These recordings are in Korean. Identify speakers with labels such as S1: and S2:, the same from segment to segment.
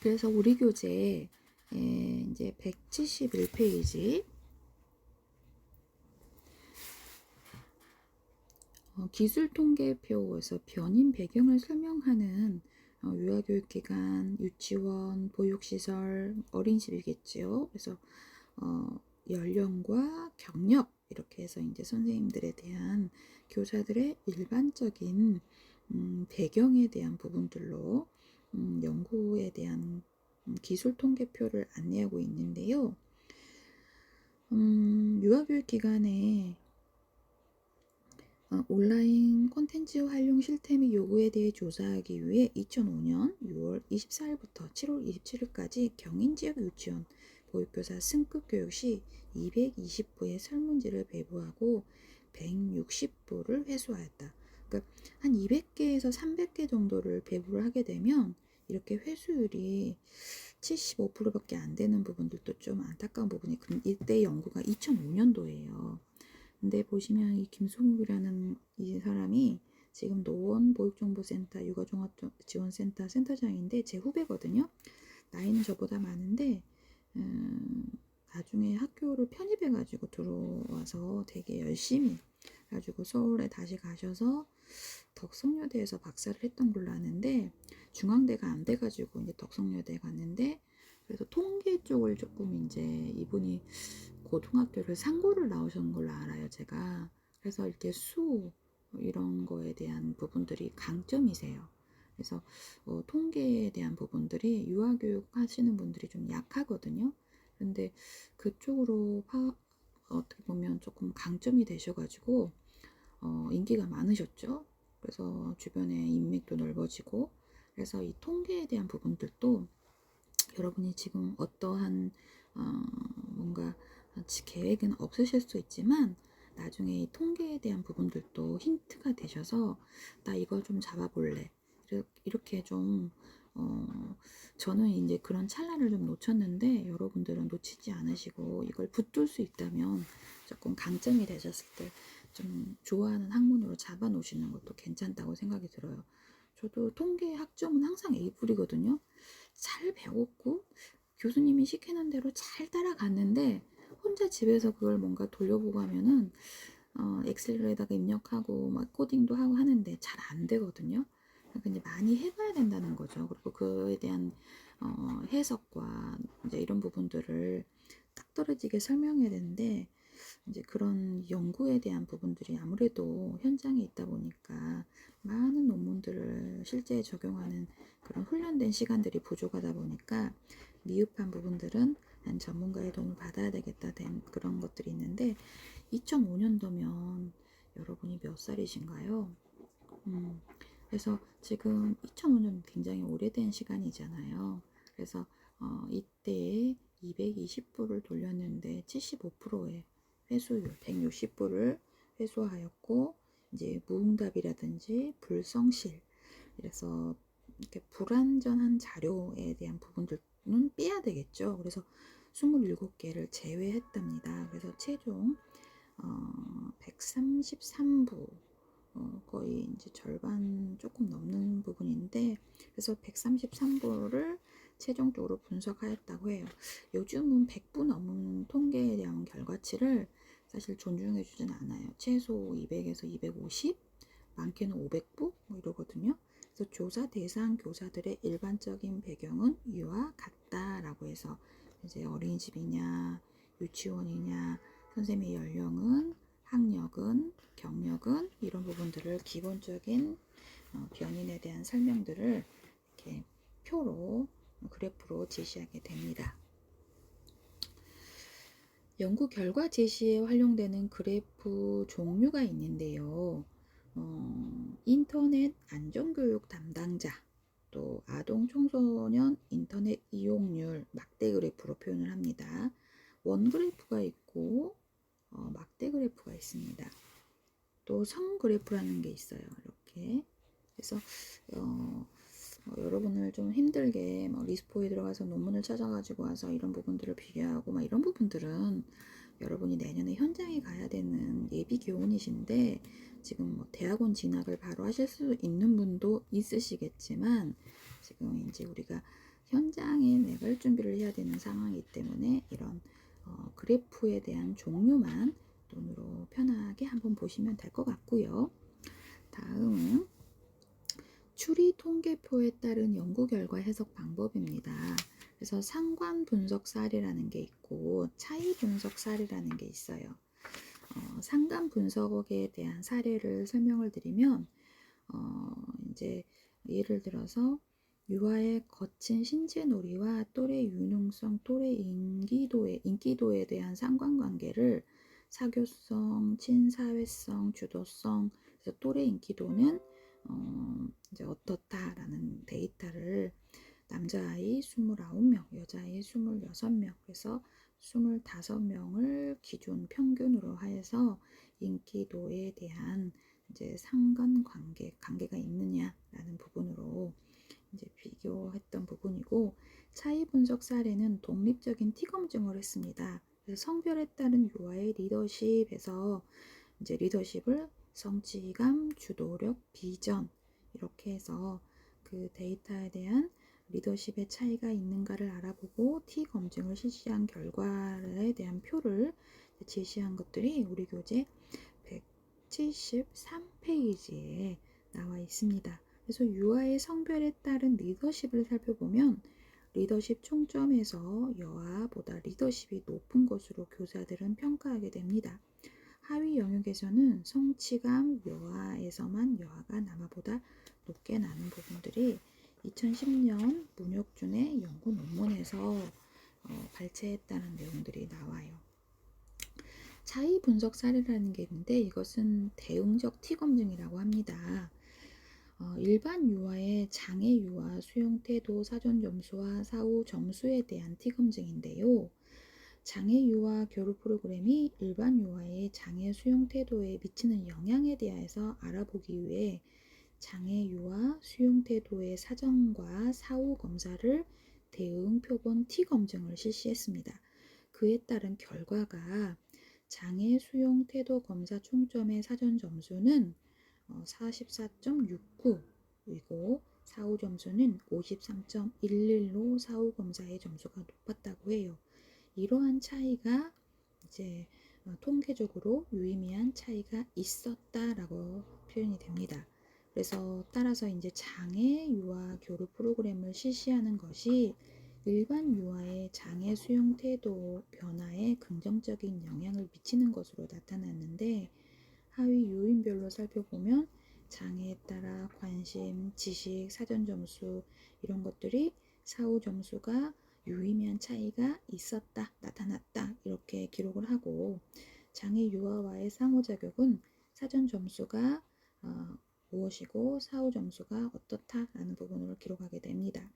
S1: 그래서 우리 교재 에, 이제 171페이지 어, 기술통계표에서 변인 배경을 설명하는 어, 유아교육기관, 유치원, 보육시설, 어린이집이겠지요. 그래서 어, 연령과 경력 이렇게 해서 이제 선생님들에 대한 교사들의 일반적인 음, 배경에 대한 부분들로 음, 연구에 대한 음, 기술 통계표를 안내하고 있는데요. 음, 유아교육 기관에 어, 온라인 콘텐츠 활용 실태 및 요구에 대해 조사하기 위해 2005년 6월 24일부터 7월 27일까지 경인 지역 유치원 보육교사 승급 교육 시 220부의 설문지를 배부하고 160부를 회수하였다. 그러니까 한 200개에서 300개 정도를 배부를 하게 되면 이렇게 회수율이 75%밖에 안 되는 부분들도 좀 안타까운 부분이 그 이때 연구가 2005년도예요. 근데 보시면 이 김송욱이라는 이 사람이 지금 노원 보육정보센터 육아종합지원센터 센터장인데 제 후배거든요. 나이는 저보다 많은데 음, 나중에 학교를 편입해가지고 들어와서 되게 열심히 가지고 서울에 다시 가셔서 덕성여대에서 박사를 했던 걸로 아는데 중앙대가 안 돼가지고 이제 덕성여대 갔는데 그래서 통계 쪽을 조금 이제 이분이 고등학교를 상고를 나오신 걸로 알아요 제가. 그래서 이렇게 수 이런 거에 대한 부분들이 강점이세요. 그래서 어, 통계에 대한 부분들이 유아교육 하시는 분들이 좀 약하거든요. 근데 그쪽으로 파, 어떻게 보면 조금 강점이 되셔가지고 어, 인기가 많으셨죠. 그래서 주변에 인맥도 넓어지고 그래서 이 통계에 대한 부분들도 여러분이 지금 어떠한 어, 뭔가 계획은 없으실 수 있지만 나중에 이 통계에 대한 부분들도 힌트가 되셔서 나 이걸 좀 잡아볼래 이렇게 좀 어, 저는 이제 그런 찰나를 좀 놓쳤는데 여러분들은 놓치지 않으시고 이걸 붙들 수 있다면 조금 강점이 되셨을 때 좀 좋아하는 학문으로 잡아 놓으시는 것도 괜찮다고 생각이 들어요. 저도 통계 학점은 항상 A뿔이거든요. 잘 배웠고 교수님이 시키는 대로 잘 따라갔는데 혼자 집에서 그걸 뭔가 돌려보고 하면은 어, 엑셀에다가 입력하고 막 코딩도 하고 하는데 잘 안 되거든요. 그러니까 많이 해봐야 된다는 거죠. 그리고 그에 대한 어, 해석과 이제 이런 부분들을 딱 떨어지게 설명해야 되는데 이제 그런 연구에 대한 부분들이 아무래도 현장에 있다 보니까 많은 논문들을 실제에 적용하는 그런 훈련된 시간들이 부족하다 보니까 미흡한 부분들은 난 전문가의 도움을 받아야 되겠다 된 그런 것들이 있는데 2005년도면 여러분이 몇 살이신가요? 음, 그래서 지금 2005년 굉장히 오래된 시간이잖아요. 그래서 어, 이때 220부를 돌렸는데 75%의 회수율 160부를 회수하였고 이제 무응답이라든지 불성실 그래서 이렇게 불완전한 자료에 대한 부분들은 빼야 되겠죠. 그래서 27개를 제외했답니다. 그래서 최종 어, 133부 어, 거의 이제 절반 조금 넘는 부분인데 그래서 133부를 최종적으로 분석하였다고 해요. 요즘은 100부 넘은 통계에 대한 결과치를 사실 존중해 주진 않아요. 최소 200에서 250, 많게는 500부 뭐 이러거든요. 그래서 조사 대상 교사들의 일반적인 배경은 이와 같다라고 해서 이제 어린이집이냐 유치원이냐 선생님의 연령은 학력은 경력은 이런 부분들을 기본적인 어, 변인에 대한 설명들을 이렇게 표로 그래프로 제시하게 됩니다. 연구 결과 제시에 활용되는 그래프 종류가 있는데요. 어, 인터넷 안전교육 담당자, 또 아동 청소년 인터넷 이용률 막대 그래프로 표현을 합니다. 원 그래프가 있고 어, 막대 그래프가 있습니다. 또 성 그래프라는 게 있어요. 이렇게 그래서 어, 어, 여러분을 좀 힘들게 뭐 리스포에 들어가서 논문을 찾아가지고 와서 이런 부분들을 비교하고 막 이런 부분들은 여러분이 내년에 현장에 가야 되는 예비 교원이신데 지금 뭐 대학원 진학을 바로 하실 수 있는 분도 있으시겠지만 지금 이제 우리가 현장에 내갈 준비를 해야 되는 상황이기 때문에 이런 어, 그래프에 대한 종류만 눈으로 편하게 한번 보시면 될 것 같고요. 다음은 추리 통계표에 따른 연구 결과 해석 방법입니다. 그래서 상관 분석 사례라는 게 있고 차이 분석 사례라는 게 있어요. 어, 상관 분석에 대한 사례를 설명을 드리면 어, 이제 예를 들어서 유아의 거친 신체 놀이와 또래 유능성, 또래 인기도에, 인기도에 대한 상관관계를 사교성, 친사회성, 주도성, 그래서 또래 인기도는 어, 이제 어떻다라는 데이터를 남자아이 29명, 여자아이 26명, 그래서 25명을 기준 평균으로 하여서 인기도에 대한 이제 상관 관계, 관계가 있느냐라는 부분으로 이제 비교했던 부분이고 차이 분석 사례는 독립적인 티 검증을 했습니다. 성별에 따른 유아의 리더십에서 이제 리더십을 성취감, 주도력, 비전 이렇게 해서 그 데이터에 대한 리더십의 차이가 있는가를 알아보고 T 검증을 실시한 결과에 대한 표를 제시한 것들이 우리 교재 173페이지에 나와 있습니다. 그래서 유아의 성별에 따른 리더십을 살펴보면 리더십 총점에서 여아보다 리더십이 높은 것으로 교사들은 평가하게 됩니다. 하위 영역에서는 성취감 여아에서만 여아가 남아보다 높게 나는 부분들이 2010년 문혁준의 연구 논문에서 어, 발췌했다는 내용들이 나와요. 차이 분석 사례라는 게 있는데 이것은 대응적 T 검증이라고 합니다. 어, 일반 유아의 장애 유아 수용 태도 사전 점수와 사후 점수에 대한 T 검증인데요. 장애 유아 교류 프로그램이 일반 유아의 장애 수용 태도에 미치는 영향에 대해서 알아보기 위해 장애 유아 수용 태도의 사전과 사후 검사를 대응 표본 T 검증을 실시했습니다. 그에 따른 결과가 장애 수용 태도 검사 총점의 사전 점수는 44.69이고 사후 점수는 53.11로 사후 검사의 점수가 높았다고 해요. 이러한 차이가 이제 어, 통계적으로 유의미한 차이가 있었다라고 표현이 됩니다. 그래서 따라서 이제 장애 유아 교류 프로그램을 실시하는 것이 일반 유아의 장애 수용 태도 변화에 긍정적인 영향을 미치는 것으로 나타났는데 하위 요인별로 살펴보면 장애에 따라 관심, 지식, 사전 점수 이런 것들이 사후 점수가 유의미한 차이가 있었다, 나타났다 이렇게 기록을 하고 장애 유아와의 상호작용은 사전 점수가 어, 무엇이고 사후 점수가 어떻다라는 부분을 기록하게 됩니다.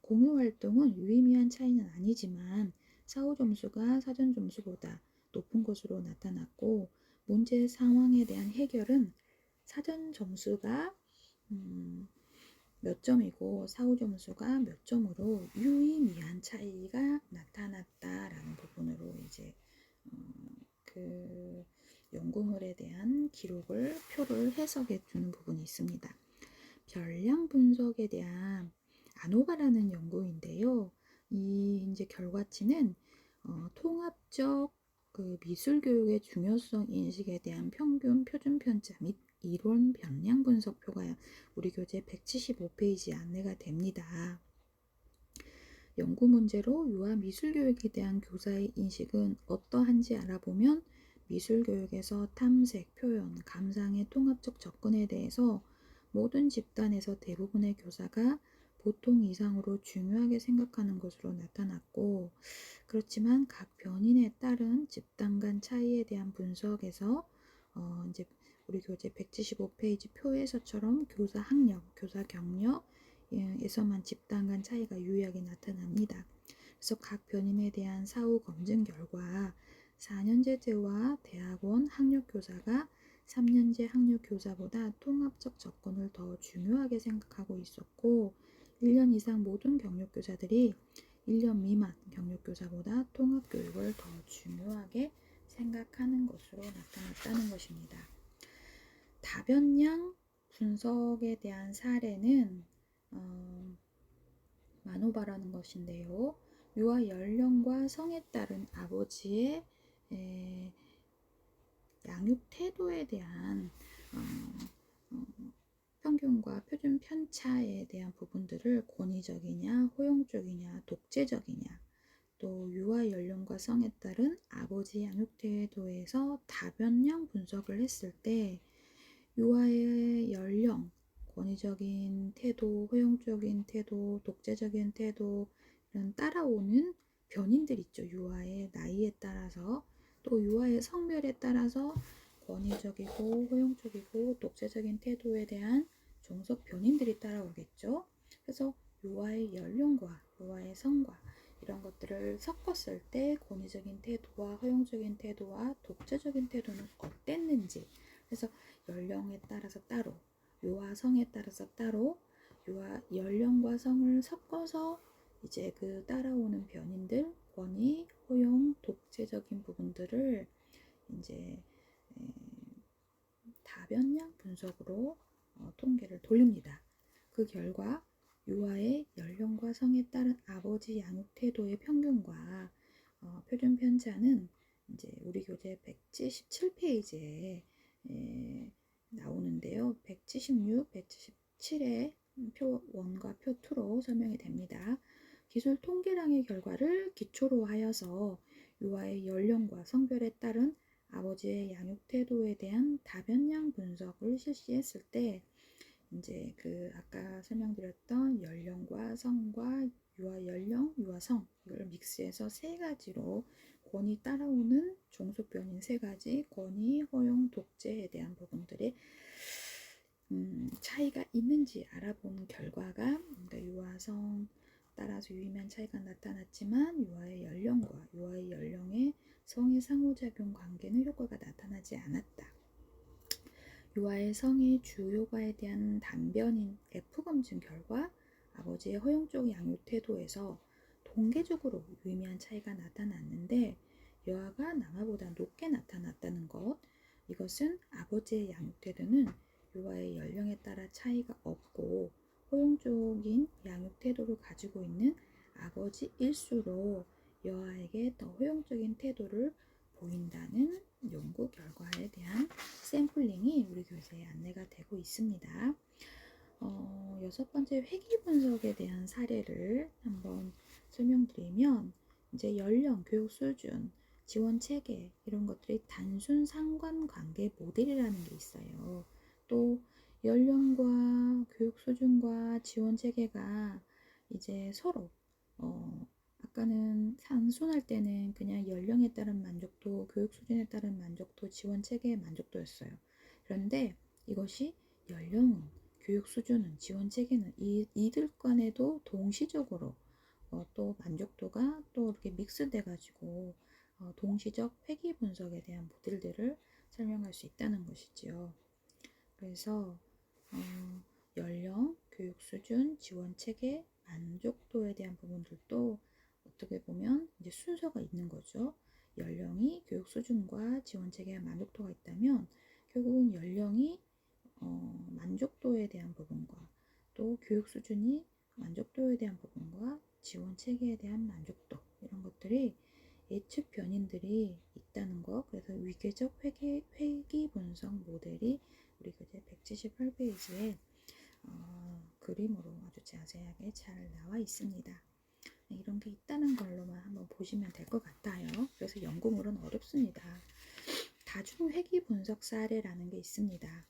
S1: 공유 활동은 유의미한 차이는 아니지만 사후 점수가 사전 점수보다 높은 것으로 나타났고 문제 상황에 대한 해결은 사전 점수가 음, 몇 점이고 사후 점수가 몇 점으로 유의미한 차이가 나타났다라는 부분으로 이제 음, 그 연구물에 대한 기록을 표를 해석해 주는 부분이 있습니다. 별량 분석에 대한 아노바라는 연구인데요. 이 이제 결과치는 어, 통합적 그 미술 교육의 중요성 인식에 대한 평균 표준 편차 및 이론 변량 분석표가 우리 교재 175페이지에 안내가 됩니다. 연구 문제로 유아 미술 교육에 대한 교사의 인식은 어떠한지 알아보면 미술 교육에서 탐색, 표현, 감상의 통합적 접근에 대해서 모든 집단에서 대부분의 교사가 보통 이상으로 중요하게 생각하는 것으로 나타났고 그렇지만 각 변인에 따른 집단 간 차이에 대한 분석에서 어 이제 우리 교재 175페이지 표에서처럼 교사 학력, 교사 경력에서만 집단 간 차이가 유의하게 나타납니다. 그래서 각 변인에 대한 사후 검증 결과 4년제제와 대학원 학력 교사가 3년제 학력 교사보다 통합적 접근을 더 중요하게 생각하고 있었고 1년 이상 모든 경력 교사들이 1년 미만 경력 교사보다 통합 교육을 더 중요하게 생각하는 것으로 나타났다는 것입니다. 다변량 분석에 대한 사례는 어, 마노바라는 것인데요. 유아 연령과 성에 따른 아버지의 에, 양육 태도에 대한 어, 어, 평균과 표준 편차에 대한 부분들을 권위적이냐, 호용적이냐, 독재적이냐, 또 유아 연령과 성에 따른 아버지 양육 태도에서 다변형 분석을 했을 때 유아의 연령, 권위적인 태도, 허용적인 태도, 독재적인 태도 이런 따라오는 변인들 있죠. 유아의 나이에 따라서 또 유아의 성별에 따라서 권위적이고 허용적이고 독재적인 태도에 대한 종속 변인들이 따라오겠죠. 그래서 유아의 연령과 유아의 성과 이런 것들을 섞었을 때 권위적인 태도와 허용적인 태도와 독재적인 태도는 어땠는지 그래서 연령에 따라서 따로 유아 성에 따라서 따로 유아 연령과 성을 섞어서 이제 그 따라오는 변인들 권위, 허용, 독재적인 부분들을 이제 다변량 분석으로 어, 통계를 돌립니다. 그 결과 유아의 연령과 성에 따른 아버지 양육 태도의 평균과 어, 표준 편차는 이제 우리 교재 177페이지에 에, 나오는데요. 176, 177의 표 1과 표 2로 설명이 됩니다. 기술 통계량의 결과를 기초로 하여서 유아의 연령과 성별에 따른 아버지의 양육 태도에 대한 다변량 분석을 실시했을 때 이제 그 아까 설명드렸던 연령과 성과 유아 연령, 유아 성 이걸 믹스해서 세 가지로 권위 따라오는 종속변인 세 가지 권위, 허용, 독재에 대한 부분들이 음, 차이가 있는지 알아본 결과가 그러니까 유아성 따라서 유의미한 차이가 나타났지만 유아의 연령과 유아의 연령의 성의 상호작용 관계는 효과가 나타나지 않았다. 유아의 성의 주효과에 대한 단변인 F검증 결과 아버지의 허용적 양육 태도에서 동계적으로 유의미한 차이가 나타났는데 여아가 남아보다 높게 나타났다는 것 이것은 아버지의 양육 태도는 유아의 연령에 따라 차이가 없고 허용적인 양육 태도를 가지고 있는 아버지일수록 여아에게 더 허용적인 태도를 보인다는 연구 결과에 대한 샘플링이 우리 교재에 안내가 되고 있습니다. 어, 여섯 번째 회귀 분석에 대한 사례를 한번 설명드리면 이제 연령, 교육 수준, 지원 체계 이런 것들이 단순 상관관계 모델이라는 게 있어요. 또 연령과 교육 수준과 지원 체계가 이제 서로 어, 아까는 단순할 때는 그냥 연령에 따른 만족도, 교육 수준에 따른 만족도, 지원 체계의 만족도였어요. 그런데 이것이 연령은, 교육 수준은, 지원 체계는 이, 이들 간에도 동시적으로 어, 또 만족도가 또 이렇게 믹스돼 가지고 어, 동시적 회귀 분석에 대한 모델들을 설명할 수 있다는 것이지요. 그래서 어, 연령, 교육 수준, 지원 체계, 만족도에 대한 부분들도 어떻게 보면 이제 순서가 있는 거죠. 연령이 교육 수준과 지원 체계에 만족도가 있다면 결국은 연령이 어, 만족도에 대한 부분과 또 교육 수준이 만족도에 대한 부분과 지원 체계에 대한 만족도 이런 것들이 예측 변인들이 있다는 거 그래서 위계적 회계, 회기 분석 모델이 우리 교재 178페이지에 어, 그림으로 아주 자세하게 잘 나와 있습니다. 네, 이런 게 있다는 걸로만 한번 보시면 될 것 같아요. 그래서 연구물은 어렵습니다. 다중 회귀 분석 사례라는 게 있습니다.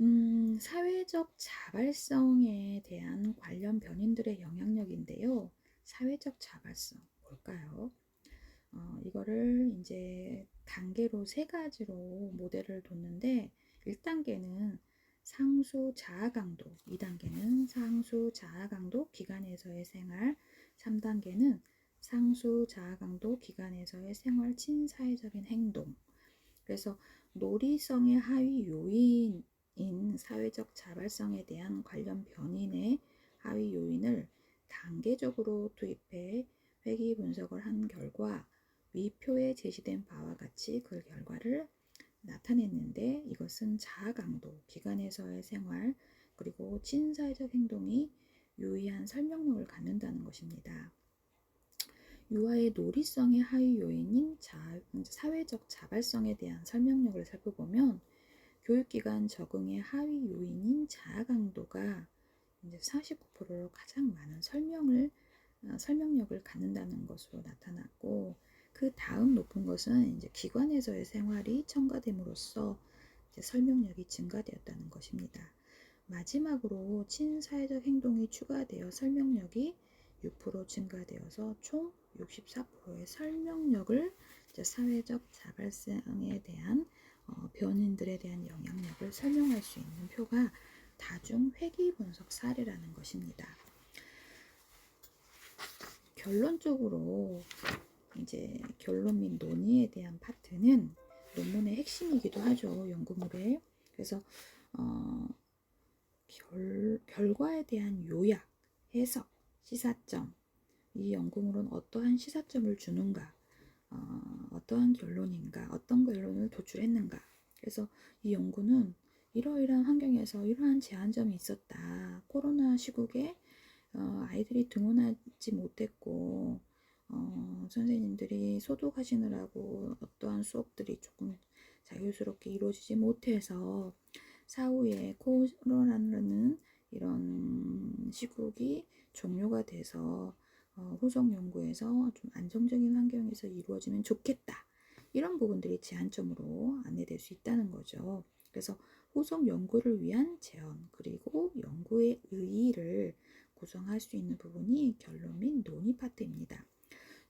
S1: 음, 사회적 자발성에 대한 관련 변인들의 영향력인데요. 사회적 자발성 뭘까요? 어, 이거를 이제 단계로 세 가지로 모델을 뒀는데 1단계는 상수 자아 강도, 2단계는 상수 자아 강도 기관에서의 생활, 3단계는 상수 자아 강도 기관에서의 생활 친사회적인 행동. 그래서 놀이성의 하위 요인인 사회적 자발성에 대한 관련 변인의 하위 요인을 단계적으로 투입해 회귀 분석을 한 결과 위표에 제시된 바와 같이 그 결과를 나타냈는데 이것은 자아 강도, 기관에서의 생활, 그리고 친사회적 행동이 유의한 설명력을 갖는다는 것입니다. 유아의 놀이성의 하위 요인인 자, 사회적 자발성에 대한 설명력을 살펴보면 교육기관 적응의 하위 요인인 자아 강도가 이제 49%로 가장 많은 설명을 어, 설명력을 갖는다는 것으로 나타났고 그 다음 높은 것은 이제 기관에서의 생활이 첨가됨으로써 설명력이 증가되었다는 것입니다. 마지막으로 친사회적 행동이 추가되어 설명력이 6% 증가되어서 총 64%의 설명력을 사회적 자발성에 대한 어, 변인들에 대한 영향력을 설명할 수 있는 표가 다중 회귀 분석 사례라는 것입니다. 결론적으로 이제 결론 및 논의에 대한 파트는 논문의 핵심이기도 하죠. 연구물에. 그래서 어, 결, 결과에 대한 요약, 해석, 시사점. 이 연구물은 어떠한 시사점을 주는가, 어, 어떠한 결론인가, 어떤 결론을 도출했는가. 그래서 이 연구는 이러이러한 환경에서 이러한 제한점이 있었다. 코로나 시국에 어, 아이들이 등원하지 못했고 어, 선생님들이 소독하시느라고 어떠한 수업들이 조금 자유스럽게 이루어지지 못해서 사후에 코로나라는 이런 시국이 종료가 돼서 어, 후속 연구에서 좀 안정적인 환경에서 이루어지면 좋겠다. 이런 부분들이 제한점으로 안내될 수 있다는 거죠. 그래서 후속 연구를 위한 제언 그리고 연구의 의의를 구성할 수 있는 부분이 결론 및 논의 파트입니다.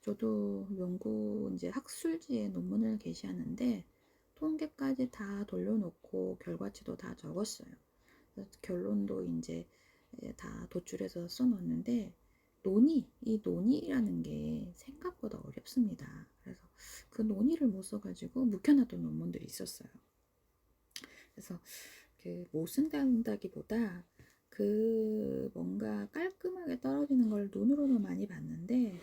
S1: 저도 연구 이제 학술지에 논문을 게시하는데 통계까지 다 돌려놓고 결과치도 다 적었어요. 결론도 이제 다 도출해서 써놓는데 논의, 이 논의라는 게 생각보다 어렵습니다. 그래서 그 논의를 못 써가지고 묵혀놨던 논문들이 있었어요. 그래서 그 못 쓴다기보다 그 뭔가 깔끔하게 떨어지는 걸 눈으로는 많이 봤는데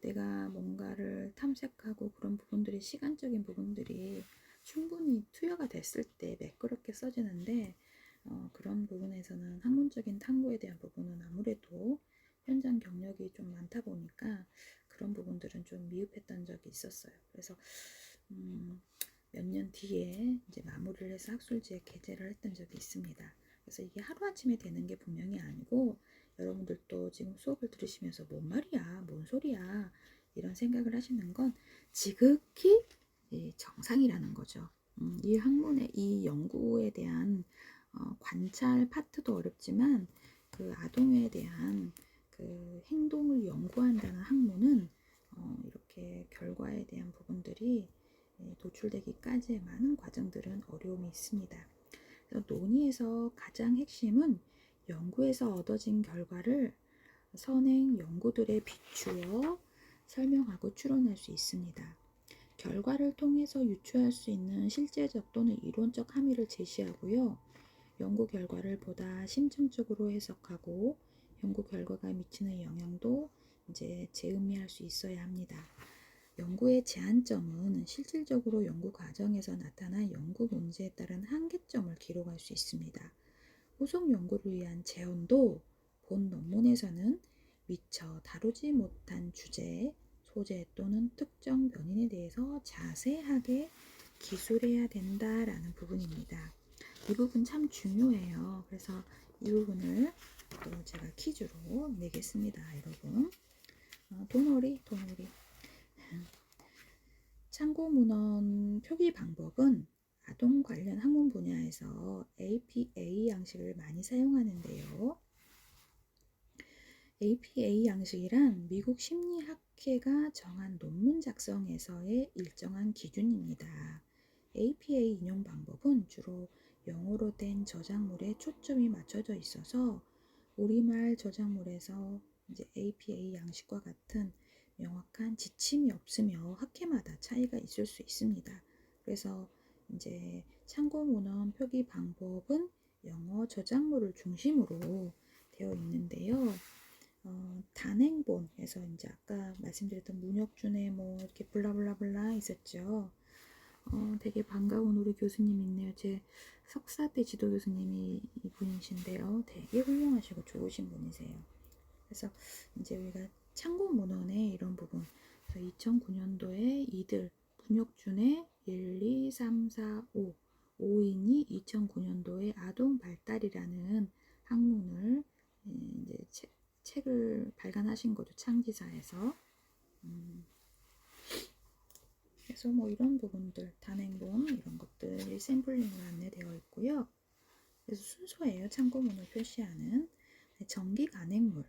S1: 내가 뭔가를 탐색하고 그런 부분들이 시간적인 부분들이 충분히 투여가 됐을 때 매끄럽게 써지는데 어, 그런 부분에서는 학문적인 탐구에 대한 부분은 아무래도 현장 경력이 좀 많다 보니까 그런 부분들은 좀 미흡했던 적이 있었어요. 그래서 음, 몇 년 뒤에 이제 마무리를 해서 학술지에 게재를 했던 적이 있습니다. 그래서 이게 하루아침에 되는 게 분명히 아니고 여러분들도 지금 수업을 들으시면서 뭔 말이야, 뭔 소리야 이런 생각을 하시는 건 지극히 정상이라는 거죠. 음, 이 학문의 이 연구에 대한 어, 관찰 파트도 어렵지만 그 아동에 대한 그 행동을 연구한다는 학문은 어, 이렇게 결과에 대한 부분들이 예, 도출되기까지의 많은 과정들은 어려움이 있습니다. 논의에서 가장 핵심은 연구에서 얻어진 결과를 선행 연구들에 비추어 설명하고 추론할 수 있습니다. 결과를 통해서 유추할 수 있는 실제적 또는 이론적 함의를 제시하고요. 연구 결과를 보다 심층적으로 해석하고 연구 결과가 미치는 영향도 이제 재음미할 수 있어야 합니다. 연구의 제한점은 실질적으로 연구 과정에서 나타난 연구 문제에 따른 한계점을 기록할 수 있습니다. 후속 연구를 위한 제언도 본 논문에서는 미처 다루지 못한 주제, 소재 또는 특정 변인에 대해서 자세하게 기술해야 된다라는 부분입니다. 이 부분 참 중요해요. 그래서 이 부분을 제가 퀴즈로 내겠습니다, 여러분. 어, 도놀이, 도놀이. 참고 문헌 표기 방법은 아동 관련 학문 분야에서 APA 양식을 많이 사용하는데요. APA 양식이란 미국 심리학회가 정한 논문 작성에서의 일정한 기준입니다. APA 인용 방법은 주로 영어로 된 저작물에 초점이 맞춰져 있어서 우리말 저작물에서 이제 APA 양식과 같은 명확한 지침이 없으며 학회마다 차이가 있을 수 있습니다. 그래서 이제 참고 문헌 표기 방법은 영어 저작물을 중심으로 되어 있는데요. 어, 단행본에서 이제 아까 말씀드렸던 문혁준의 뭐 이렇게 블라블라블라 있었죠. 어, 되게 반가운 우리 교수님 있네요. 제 석사 때 지도 교수님이 이분이신데요. 되게 훌륭하시고 좋으신 분이세요. 그래서 이제 우리가 참고 문헌의 이런 부분. 그래서 2009년도에 이들 문혁준의 1, 2, 3, 4, 5 5인이 2009년도에 아동 발달이라는 학문을 예, 이제 책, 책을 발간하신 거죠 창지사에서. 음, 그래서 뭐 이런 부분들 단행본 이런 것들이 샘플링으로 안내되어 있고요. 그래서 순서예요 참고문을 표시하는. 네, 전기 간행물.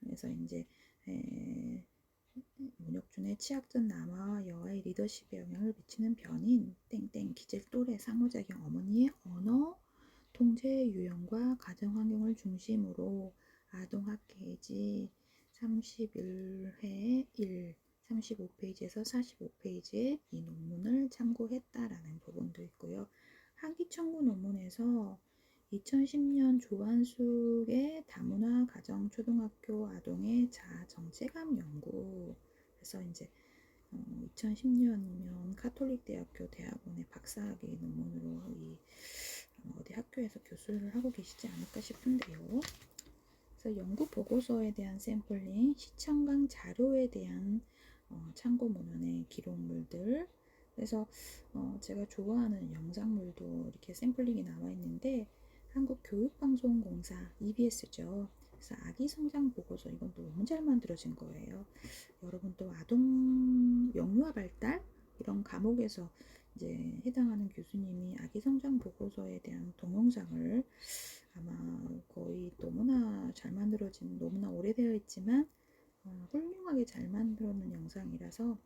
S1: 그래서 이제 에, 문혁준의 치약전 남아와 여아의 리더십에 영향을 미치는 변인 땡땡 기질 또래 상호작용 어머니의 언어 통제 유형과 가정 환경을 중심으로 아동 학계지 31회 1 35페이지에서 45페이지에 이 논문을 참고했다라는 부분도 있고요. 학위 청구 논문에서 2010년 조한숙의 다문화 가정 초등학교 아동의 자아 정체감 연구 그래서 이제 어, 2010년이면 카톨릭 대학교 대학원의 박사학위 논문으로 이 아마 어디 학교에서 교수를 하고 계시지 않을까 싶은데요. 그래서 연구 보고서에 대한 샘플링, 시청강 자료에 대한 어, 참고 문헌의 기록물들 그래서 어, 제가 좋아하는 영상물도 이렇게 샘플링이 나와 있는데 한국교육방송공사 EBS죠. 그래서 아기 성장 보고서 이건 너무 잘 만들어진 거예요. 여러분 또 아동 영유아 발달 이런 과목에서 이제 해당하는 교수님이 아기 성장 보고서에 대한 동영상을 아마 거의 너무나 잘 만들어진 너무나 오래되어 있지만 어, 훌륭하게 잘 만들어놓은 영상이라서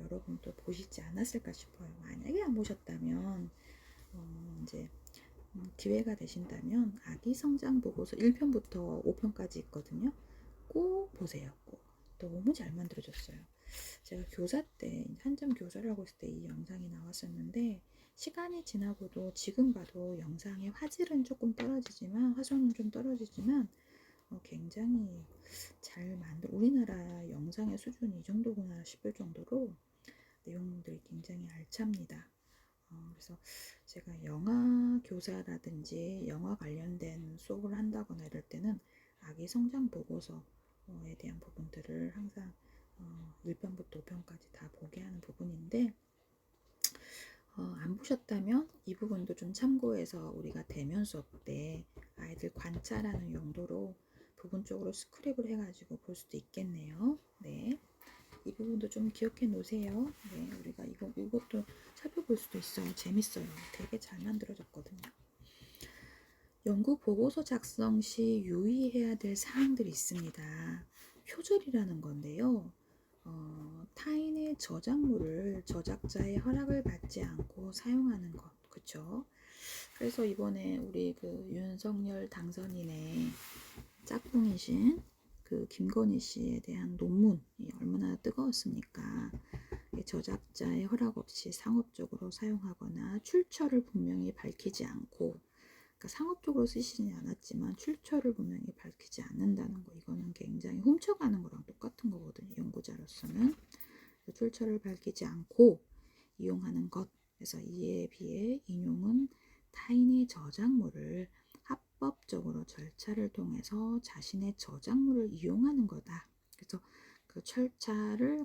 S1: 여러분도 보시지 않았을까 싶어요. 만약에 안 보셨다면 어, 이제 음, 기회가 되신다면 아기 성장 보고서 1편부터 5편까지 있거든요. 꼭 보세요. 꼭. 너무 잘 만들어졌어요. 제가 교사 때 한점 교사를 하고 있을 때 이 영상이 나왔었는데 시간이 지나고도 지금 봐도 영상의 화질은 조금 떨어지지만 화성은 좀 떨어지지만 어, 굉장히 잘 만들 우리나라 영상의 수준이 이 정도구나 싶을 정도로 내용들이 굉장히 알찹니다. 어, 그래서 제가 영화 교사라든지 영화 관련된 수업을 한다거나 이럴 때는 아기 성장 보고서에 대한 부분들을 항상 어, 1편부터 5편까지 다 보게 하는 부분인데 어, 안 보셨다면 이 부분도 좀 참고해서 우리가 대면 수업 때 아이들 관찰하는 용도로 부분적으로 스크랩을 해가지고 볼 수도 있겠네요. 네. 이 부분도 좀 기억해 놓으세요. 네, 우리가 이거, 이것도 살펴볼 수도 있어요. 재밌어요. 되게 잘 만들어졌거든요. 연구 보고서 작성 시 유의해야 될 사항들이 있습니다. 표절이라는 건데요. 어, 타인의 저작물을 저작자의 허락을 받지 않고 사용하는 것, 그쵸? 그래서 이번에 우리 그 윤석열 당선인의 짝꿍이신 그 김건희 씨에 대한 논문이 얼마나 뜨거웠습니까? 저작자의 허락 없이 상업적으로 사용하거나 출처를 분명히 밝히지 않고 그러니까 상업적으로 쓰시지 않았지만 출처를 분명히 밝히지 않는다는 거 이거는 굉장히 훔쳐가는 거랑 똑같은 거거든요. 연구자로서는 출처를 밝히지 않고 이용하는 것 그래서 이에 비해 인용은 타인의 저작물을 합법적으로 절차를 통해서 자신의 저작물을 이용하는 거다. 그래서 그 절차를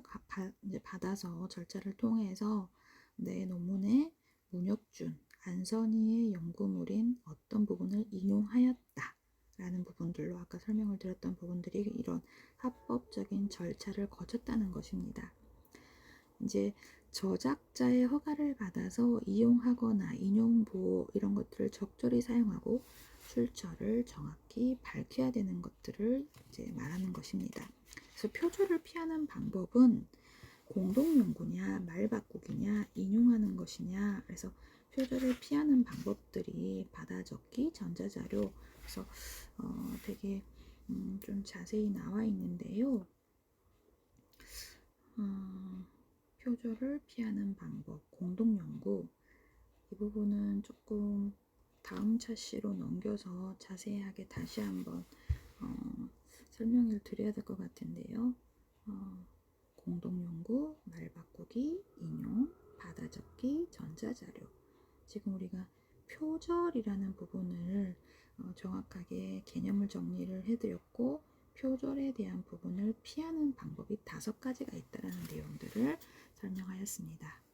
S1: 받아서 절차를 통해서 내 논문에 문혁준, 안선희의 연구물인 어떤 부분을 인용하였다. 라는 부분들로 아까 설명을 드렸던 부분들이 이런 합법적인 절차를 거쳤다는 것입니다. 이제 저작자의 허가를 받아서 이용하거나 인용 보호 이런 것들을 적절히 사용하고 출처를 정확히 밝혀야 되는 것들을 이제 말하는 것입니다. 그래서 표절을 피하는 방법은 공동연구냐, 말 바꾸기냐, 인용하는 것이냐, 그래서 표절을 피하는 방법들이 받아 적기, 전자자료, 그래서 어, 되게 음, 좀 자세히 나와 있는데요. 어, 표절을 피하는 방법, 공동연구 이 부분은 조금 다음 차시로 넘겨서 자세하게 다시 한번 어, 설명을 드려야 될 것 같은데요. 어, 공동연구, 말바꾸기, 인용, 받아적기, 전자자료. 지금 우리가 표절이라는 부분을 어, 정확하게 개념을 정리를 해드렸고 표절에 대한 부분을 피하는 방법이 다섯 가지가 있다는 내용들을 설명하였습니다.